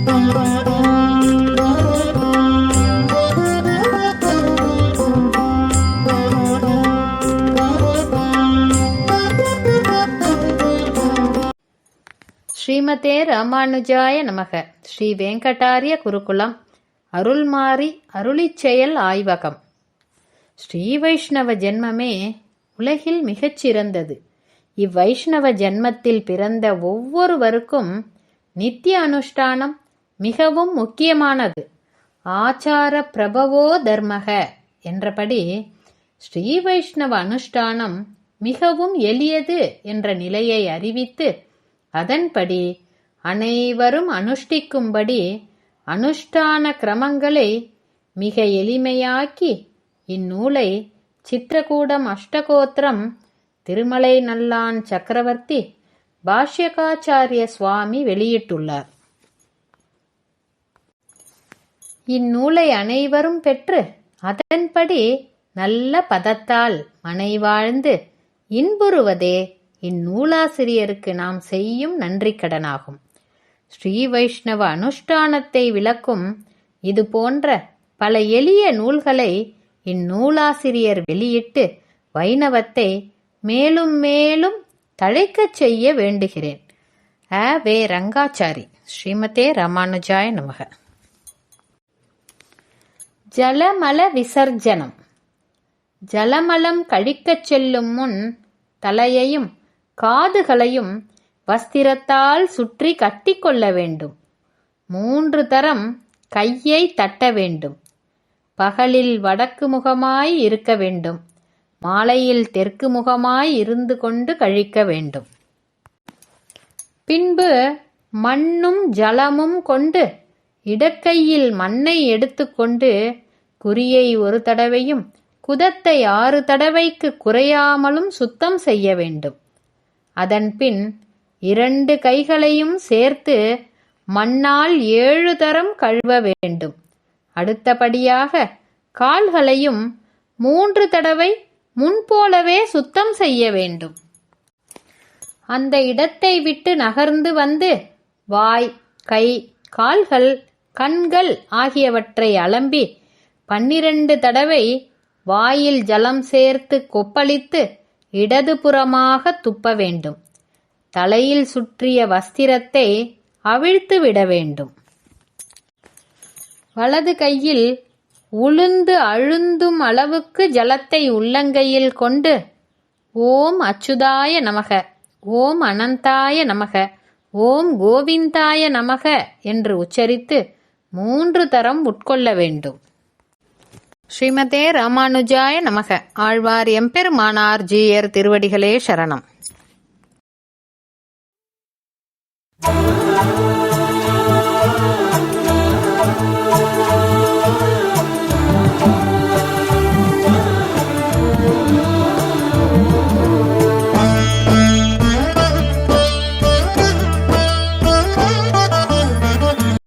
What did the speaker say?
ஸ்ரீமதே ராமானுஜாய நமக. ஸ்ரீ வெங்கடாரிய குருகுலம் அருள்மாரி அருளிச்செயல் ஆய்வகம். ஸ்ரீ வைஷ்ணவ ஜென்மமே உலகில் மிகச்சிறந்தது இவ்வைஷ்ணவ ஜென்மத்தில் பிறந்த ஒவ்வொருவருக்கும் நித்திய அனுஷ்டானம் மிகவும் முக்கியமானது. ஆச்சார பிரபவோ தர்மக என்றபடி ஸ்ரீ வைஷ்ணவ அனுஷ்டானம் மிகவும் எளியது என்ற நிலையை அறிவித்து அதன்படி அனைவரும் அனுஷ்டிக்கும்படி அனுஷ்டான கிரமங்களை மிக எளிமையாக்கி இந்நூலை சித்திரகூடம் அஷ்டகோத்திரம் திருமலை நல்லான் சக்கரவர்த்தி பாஷ்யகாச்சாரிய சுவாமி வெளியிட்டுள்ளார். இந்நூலை அனைவரும் பெற்று அதன்படி நல்ல பதத்தால் மனை வாழ்ந்து இன்புறுவதே இந்நூலாசிரியருக்கு நாம் செய்யும் நன்றிக்கடனாகும் ஸ்ரீ வைஷ்ணவ அனுஷ்டானத்தை விளக்கும் இது போன்ற பல எளிய நூல்களை இந்நூலாசிரியர் வெளியிட்டு வைணவத்தை மேலும் மேலும் தழைக்கச் செய்ய வேண்டுகிறேன். அ. வே. ரங்காச்சாரி. ஸ்ரீமதே ராமானுஜாய நமக. ஜலமல விசர்ஜனம். ஜலமலம் கழிக்கச் செல்லும் முன் தலையையும் காதுகளையும் வஸ்திரத்தால் சுற்றி கட்டிக்கொள்ள வேண்டும். மூன்று தரம் கையை தட்ட வேண்டும். பகலில் வடக்கு முகமாய் இருக்க வேண்டும். மாலையில் தெற்கு முகமாய் இருந்து கொண்டு கழிக்க வேண்டும். பின்பு மண்ணும் ஜலமும் கொண்டு இடக்கையில் மண்ணை எடுத்துக்கொண்டு குறியை ஒரு தடவையும் குதத்தை ஆறு தடவைக்கு குறையாமலும் சுத்தம் செய்ய வேண்டும். அதன்பின் இரண்டு கைகளையும் சேர்த்து மண்ணால் ஏழு தரம் கழுவ வேண்டும். அடுத்தபடியாக கால்களையும் மூன்று தடவை முன்போலவே சுத்தம் செய்ய வேண்டும். அந்த இடத்தை விட்டு நகர்ந்து வந்து வாய் கை கால்கள் கண்கள் ஆகியவற்றை அலம்பி பன்னிரண்டு தடவை வாயில் ஜலம் சேர்த்து கொப்பளித்து இடதுபுறமாக துப்ப வேண்டும். தலையில் சுற்றிய வஸ்திரத்தை அவிழ்த்து விட வேண்டும். வலது கையில் உளுந்து அழுந்தும் அளவுக்கு ஜலத்தை உள்ளங்கையில் கொண்டு ஓம் அச்சுதாய நமக ஓம் அனந்தாய நமக ஓம் கோவிந்தாய நமக என்று உச்சரித்து மூன்று தரம் உட்கொள்ள வேண்டும். ஸ்ரீமதே ராமானுஜாய நமக. ஆழ்வார் எம்பெருமானார் ஜீயர் திருவடிகளே சரணம்.